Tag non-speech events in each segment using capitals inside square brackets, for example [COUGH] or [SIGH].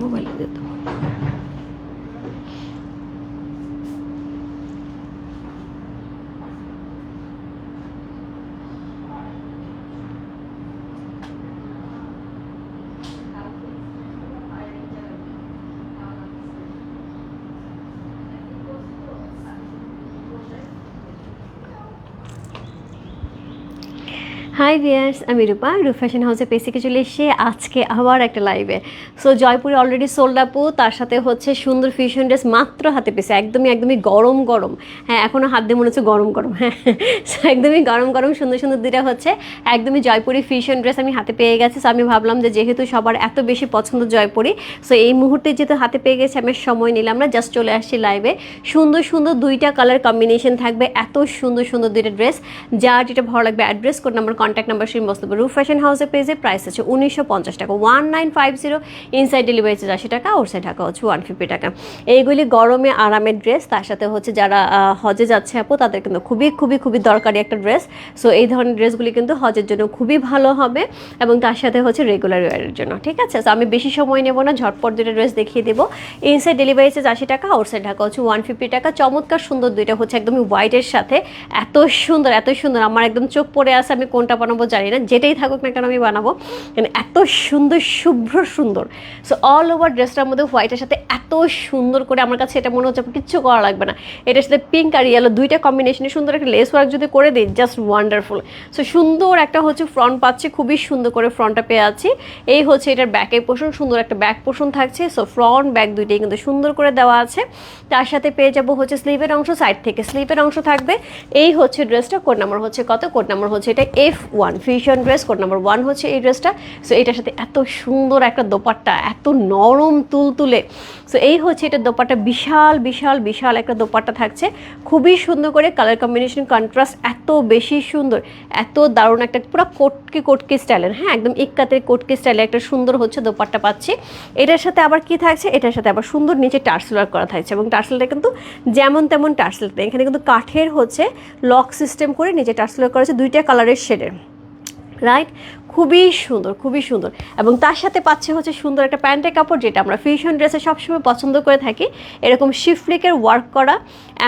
Mobile देता हूँ। High viewers আমি রূপা রূপ ফ্যাশন হাউসে পেসিকে চলে এসে আজকে আবার একটা লাইভে সো জয়পুরে অলরেডি সোল্ড আপু, তার সাথে হচ্ছে সুন্দর ফিউশন ড্রেস মাত্র হাতে পেয়েছে, একদমই একদমই গরম গরম। হ্যাঁ এখনও হাত দিয়ে মনে হচ্ছে গরম গরম। হ্যাঁ [LAUGHS] so, একদমই গরম গরম, সুন্দর সুন্দর দুটা হচ্ছে, একদমই জয়পুরি ফিউশন ড্রেস আমি হাতে পেয়ে গেছি। সো আমি ভাবলাম যে যেহেতু সবার এত বেশি পছন্দ জয়পুরি সো এই মুহূর্তে যেহেতু হাতে পেয়ে গেছে, আমি সময় নিলাম না জাস্ট চলে আসছি লাইভে সুন্দর সুন্দর দুইটা কালার কম্বিনেশন থাকবে, এত সুন্দর সুন্দর দুইটা ড্রেস যার যেটা ভালো লাগবে address code number contact number সিম বস্তব রুফ ফ্যাশন হাউসের পেজে প্রাইস আছে উনিশশো পঞ্চাশ টাকা। One nine five zero inside delivery charge আশি টাকা ওর সাইড টাকা হচ্ছে ওয়ান ফিফটি টাকা। এইগুলি গরমে আরামের ড্রেস তার সাথে হচ্ছে যারা হজে যাচ্ছে আপু, তাদের কিন্তু খুবই খুবই খুবই দরকারি একটা ড্রেস সো এই ধরনের ড্রেসগুলি কিন্তু হজের জন্য খুবই ভালো হবে এবং তার সাথে হচ্ছে রেগুলার ওয়ারের জন্য, ঠিক আছে? আমি বেশি সময় নেব না, ঝটপট দুটো ড্রেস দেখিয়ে দেবো। ইনসাইড ডেলিভারি চার্জ আশি টাকা সাইড ঢাকা হচ্ছে ওয়ান ফিফটি টাকা। চমৎকার সুন্দর দুইটা হচ্ছে একদমই হোয়াইটের সাথে। এত সুন্দর এত সুন্দর। আমার একদম চোখ পড়ে আছে আমি কোনটা বানাবো জানি না, যেটাই থাকুক না কেন আমি বানাবো। এত সুন্দর, শুভ্র সুন্দর। সো অল ওভার ড্রেসটার মধ্যে হোয়াইটের সাথে এত সুন্দর করে আমার কাছে এটা মনে হচ্ছে কিচ্ছু করা লাগবে না। এটার সাথে পিঙ্ক আর ইয়েলো দুইটা কম্বিনেশনে সুন্দর একটা লেস ওয়ার্ক যদি করে দিই জাস্ট ওয়ান্ডারফুল সো সুন্দর একটা হচ্ছে ফ্রন্ট পাচ্ছি, খুবই সুন্দর করে ফ্রন্টটা পেয়ে আছি। এই হচ্ছে এটার ব্যাকের পোষণ সুন্দর একটা ব্যাক পোষণ থাকছে। সো ফ্রন্ট ব্যাক দুইটাই কিন্তু সুন্দর করে দেওয়া আছে। তার সাথে পেয়ে যাব হচ্ছে স্লিভের অংশ সাইড থেকে। স্লিভের অংশ থাকবে। এই হচ্ছে ড্রেসটা কোড নাম্বার হচ্ছে কত? কোড নাম্বার হচ্ছে এটা F one fusion dress code number one হচ্ছে এই ড্রেসটা সো এটার সাথে এত সুন্দর একটা দোপাট্টা, এত নরম তুলতুলে। সো এই হচ্ছে এটা দোপাট্টা, বিশাল বিশাল বিশাল একটা দোপাট্টা থাকছে। খুবই সুন্দর করে কালার কম্বিনেশন কন্ট্রাস্ট এত বেশি সুন্দর, এত দারুণ একটা, পুরো কোটকে কোটকে স্টাইলের হ্যাঁ একদম ইক্কাতের কোটকে স্টাইলে একটা সুন্দর হচ্ছে দোপাট্টা পাচ্ছি। এটার সাথে আবার কি থাকছে? এটার সাথে আবার সুন্দর নিচে টার্সেল ওয়ার্ক করা থাকছে এবং টার্সেলটা কিন্তু যেমন তেমন টার্সেল এখানে কিন্তু কাঠের হচ্ছে লক সিস্টেম করে নিচে টার্সেল ওয়ার্ক করা হচ্ছে, দুইটা কালারের শেডের রাইট খুবই সুন্দর খুবই সুন্দর। এবং তার সাথে পাচ্ছে হচ্ছে সুন্দর একটা প্যান্টের কাপড়, যেটা আমরা ফিউশন ড্রেসে সবসময় পছন্দ করে থাকি। এরকম শিফলিকের ওয়ার্ক করা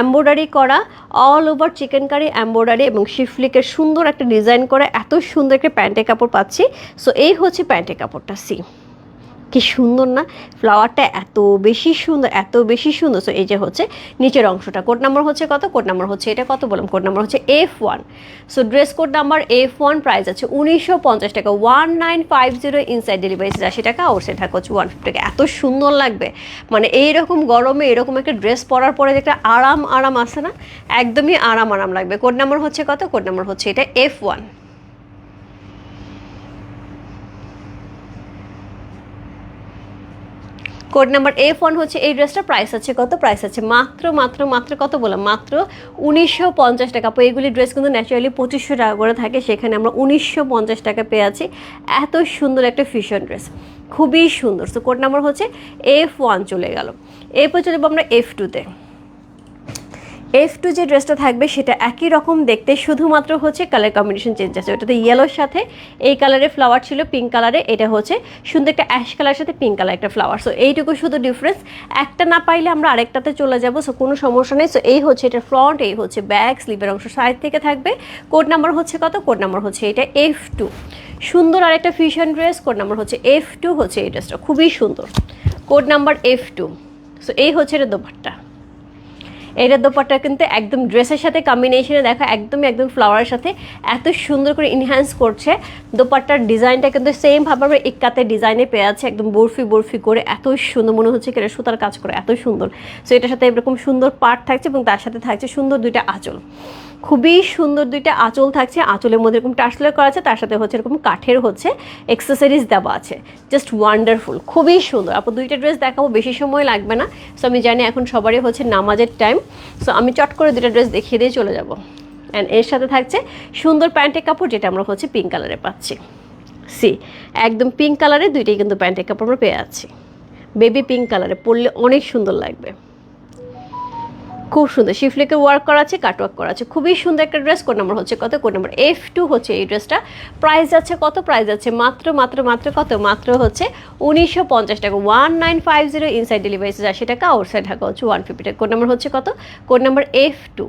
এম্ব্রয়ডারি করা all over chikankari embroidery এবং শিফলিকের সুন্দর একটা ডিজাইন করা, এত সুন্দর একটা প্যান্টের কাপড় পাচ্ছি। সো এই হচ্ছে প্যান্টের কাপড়টা সি কি সুন্দর না? ফ্লাওয়ারটা এত বেশি সুন্দর, এত বেশি সুন্দর। সো এই যে হচ্ছে নিচের অংশটা। কোড নাম্বার হচ্ছে কত? কোড নাম্বার হচ্ছে এটা কত বললাম? কোড নাম্বার হচ্ছে F one so dress code number F one price আছে উনিশশো পঞ্চাশ টাকা। One nine five zero inside delivery আশি টাকা ওর সেটা হচ্ছে ওয়ান ফিফটি টাকা। এত সুন্দর লাগবে। মানে এইরকম গরমে এরকম একটা ড্রেস পরার পরে একটা আরাম আরাম আসে না? একদমই আরাম আরাম লাগবে। কোড নাম্বার হচ্ছে কত? কোড নাম্বার হচ্ছে এটা F one code number F one হচ্ছে, এই ড্রেসটা প্রাইস আছে কত? প্রাইস আছে মাত্র মাত্র মাত্র কত বললাম? মাত্র উনিশশো পঞ্চাশ টাকা। এইগুলি ড্রেস কিন্তু ন্যাচারালি পঁচিশশো টাকা করে থাকে। সেখানে আমরা উনিশশো পঞ্চাশ টাকা পেয়ে আছি। এত সুন্দর একটা ফিশন ড্রেস খুবই সুন্দর। সো কোড নাম্বার হচ্ছে এফ ওয়ান চলে গেল। এরপর চলে যাব আমরা এফ টুতে এফ টু যে ড্রেসটা থাকবে, সেটা একই রকম দেখতে, শুধুমাত্র হচ্ছে কালার কম্বিনেশন চেঞ্জ আছে। ওটাতে ইয়েলোর সাথে, এই কালারের ফ্লাওয়ার ছিল পিঙ্ক কালারে এটা হচ্ছে সুন্দর একটা অ্যাশ কালার সাথে পিঙ্ক কালার একটা ফ্লাওয়ার সো এইটুকু শুধু ডিফারেন্স একটা না পাইলে আমরা আরেকটাতে চলে যাব সো কোনো সমস্যা নেই। সো এই হচ্ছে এটা ফ্রন্ট এই হচ্ছে ব্যাক স্লিভের অংশ সাইড থেকে থাকবে। কোড নাম্বার হচ্ছে কত? কোড নাম্বার হচ্ছে এটা এফ টু সুন্দর আরেকটা ফিউশন ড্রেস কোড নাম্বার হচ্ছে এফ টু হচ্ছে এই ড্রেসটা খুবই সুন্দর। Code number F two so এই হচ্ছে এটা দোপাট্টা। এইটার দোপাট্টা কিন্তু একদম ড্রেসের সাথে কম্বিনেশনে দেখা, একদমই একদম ফ্লাওয়ারের সাথে এত সুন্দর করে ইনহ্যান্স করছে। দোপাট্টার ডিজাইনটা কিন্তু সেমভাবে আমরা ইক্কাতে ডিজাইনে পেয়ে আছে একদম বরফি বরফি করে। এত সুন্দর মনে হচ্ছে কেটে সুতার কাজ করে, এত সুন্দর। সো এটার সাথে এরকম সুন্দর পার্ট থাকছে এবং তার সাথে থাকছে সুন্দর দুইটা আঁচল। খুবই সুন্দর দুইটা আঁচল থাকছে। আঁচলের মধ্যে এরকম টার্সলার করা আছে, তার সাথে হচ্ছে এরকম কাঠের হচ্ছে এক্সেসরিজ দেওয়া আছে। জাস্ট ওয়ান্ডারফুল খুবই সুন্দর। আপু, দুইটা ড্রেস দেখাবো, বেশি সময় লাগবে না। সো আমি জানি এখন সবারই হচ্ছে নামাজের টাইম সো আমি চট করে দুইটা ড্রেস দেখিয়ে দিয়ে চলে যাব। অ্যান্ড এর সাথে থাকছে সুন্দর প্যান্টের কাপড়, যেটা আমরা হচ্ছে পিঙ্ক কালারে পাচ্ছি। সি একদম পিঙ্ক কালারে দুইটাই কিন্তু প্যান্টের কাপড় আমরা পেয়ে আছি বেবি পিঙ্ক কালারে পরলে অনেক সুন্দর লাগবে। খুব সুন্দর। শিফলিকে ওয়ার্ক করা আছে কাট ওয়ার্ক করা আছে। খুবই সুন্দর একটা ড্রেস কোড নাম্বার হচ্ছে কত? কোড নাম্বার এফ টু হচ্ছে এই ড্রেসটা প্রাইস আছে কত? প্রাইস আছে মাত্র মাত্র মাত্র কত? মাত্র হচ্ছে উনিশশো পঞ্চাশ টাকা। One nine five zero inside delivery আশি টাকা আউটসাইড ঢাকা হচ্ছে ওয়ান ফিফটি টাকা। কোড নাম্বার হচ্ছে কত? কোড নাম্বার এফ টু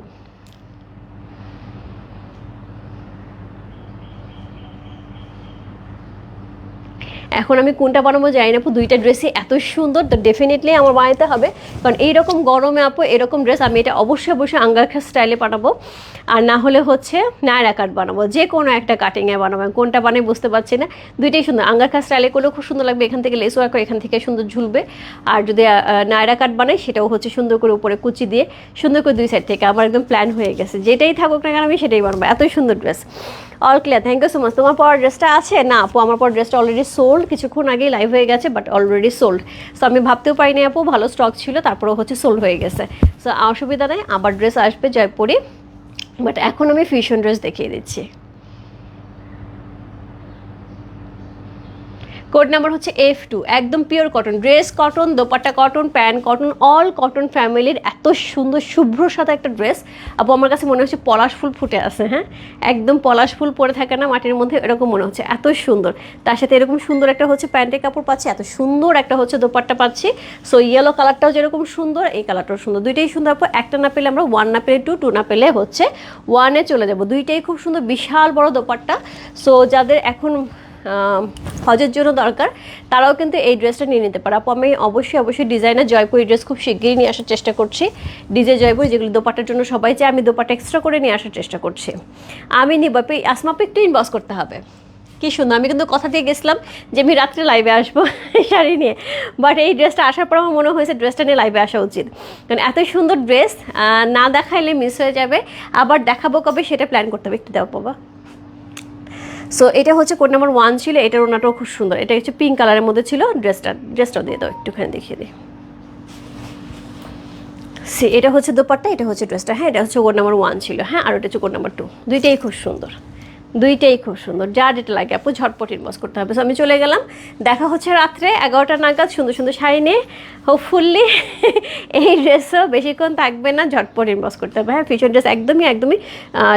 এখন আমি কোনটা বানাবো জানি না, আপু। দুইটা ড্রেসই এত সুন্দর, তো ডেফিনেটলি আমার বানাতে হবে। কারণ এইরকম গরমে, আপু, এরকম ড্রেস আমি এটা অবশ্যই অবশ্যই আঙ্গারখা স্টাইলে বানাবো। আর না হলে হচ্ছে নায়রা কাট বানাবো। যে কোনো একটা কাটিংয়ে বানাবো। কোনটা বানাই বুঝতে পারছি না। দুইটাই সুন্দর। আঙ্গারখা স্টাইলে করলেও খুব সুন্দর লাগবে। এখান থেকে লেস ওয়ার্ক এখান থেকে সুন্দর ঝুলবে। আর যদি নায়রা কাট বানাই, সেটাও হচ্ছে সুন্দর করে উপরে কুচি দিয়ে সুন্দর করে দুই সাইড থেকে। আমার একদম প্ল্যান হয়ে গেছে। যেটাই থাকুক না কেন, আমি সেটাই বানাবো। এতই সুন্দর dress all clear thank you so much তোমার পর ড্রেসটা আছে? না, আপু, আমার পর ড্রেসটা অলরেডি সোল্ড কিছুক্ষণ আগেই লাইভ হয়ে গেছে বাট অলরেডি সোল্ড সো আমি ভাবতেও পারিনি আপু, ভালো স্টক ছিল তারপরে হচ্ছে সোল্ড হয়ে গেছে. সো অসুবিধা নেই, আবার ড্রেস আসবে জয়পুরে বাট এখন আমি ফিউশন ড্রেস দেখিয়ে দিচ্ছি। কোড নাম্বার হচ্ছে এফ টু একদম pure cotton dress cotton dupatta cotton pant cotton all cotton ফ্যামিলির এত সুন্দর, শুভ্র সাথে একটা ড্রেস আপু, আমার কাছে মনে হচ্ছে পলাশ ফুল ফুটে আছে হ্যাঁ? একদম পলাশ ফুল পরে থাকে না, মাটির মধ্যে এরকম মনে হচ্ছে, এত সুন্দর। তার সাথে এরকম সুন্দর একটা হচ্ছে প্যান্টের কাপড় পাচ্ছি, এত সুন্দর একটা হচ্ছে দোপাট্টা পাচ্ছি। সো ইয়েলো কালারটাও যেরকম সুন্দর, এই কালারটাও সুন্দর। দুইটাই সুন্দর, আপু, একটা না পেলে আমরা ওয়ান না পেলে টু টু না পেলে হচ্ছে ওয়ানে চলে যাব। দুইটাই খুব সুন্দর, বিশাল বড় দোপাট্টা। সো যাদের এখন হজের জন্য দরকার, তারাও কিন্তু এই ড্রেসটা নিয়ে নিতে পারে। আপু, আমি অবশ্যই অবশ্যই ডিজাইনার জয়পুরি ড্রেস খুব শিগগিরই নিয়ে আসার চেষ্টা করছি। ডিজে জয়পুর, যেগুলো দোপাটার জন্য সবাই চায়, আমি দোপাটা এক্সট্রা করে নিয়ে আসার চেষ্টা করছি। আমি নিব আসমাপে একটু ইনবক্স করতে হবে। কি সুন্দর, আমি কিন্তু কথা দিয়ে গেছিলাম যে আমি রাত্রে লাইভে আসব এই [LAUGHS] শাড়ি নিয়ে। বাট এই ড্রেসটা আসার পর আমার মনে হয়েছে ড্রেসটা নিয়ে লাইভে আসা উচিত। কারণ এত সুন্দর ড্রেস না দেখাইলে মিস হয়ে যাবে। আবার দেখাবো কবে, সেটা প্ল্যান করতে হবে। একটু দেওয়া বাবা। সো এটা হচ্ছে কোড নাম্বার ওয়ান ছিল, এটার ওনাটাও খুব সুন্দর। এটা হচ্ছে পিঙ্ক কালারের মধ্যে ছিল ড্রেসটা ড্রেসটাও দিয়ে দাও, একটুখানি দেখিয়ে দিই। সে এটা হচ্ছে দোপাট্টা, এটা হচ্ছে ড্রেসটা হ্যাঁ এটা হচ্ছে কোড নাম্বার ওয়ান ছিল হ্যাঁ আর এটা হচ্ছে কোড নাম্বার টু দুইটাই খুব সুন্দর। দুইটাই খুব সুন্দর। যা যেটা লাগে আপু, ঝটপট ইনবক্স করতে হবে। সো আমি চলে গেলাম। দেখা হচ্ছে রাত্রে এগারোটা নাগাদ, সুন্দর সুন্দর শাড়ি নিয়ে। হোপফুল্লি [LAUGHS] এই ড্রেসও বেশিক্ষণ থাকবে না, ঝটপট ইনবক্স করতে হবে। হ্যাঁ ফিশন ড্রেস একদমই একদমই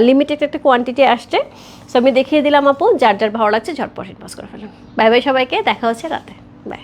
লিমিটেড একটা কোয়ান্টিটি আসছে। সো আমি দেখিয়ে দিলাম আপু, যার যার ভালো লাগছে, ঝটপট ইনবক্স করে ফেলাম বাই বাই সবাইকে, দেখা হচ্ছে রাতে। বাই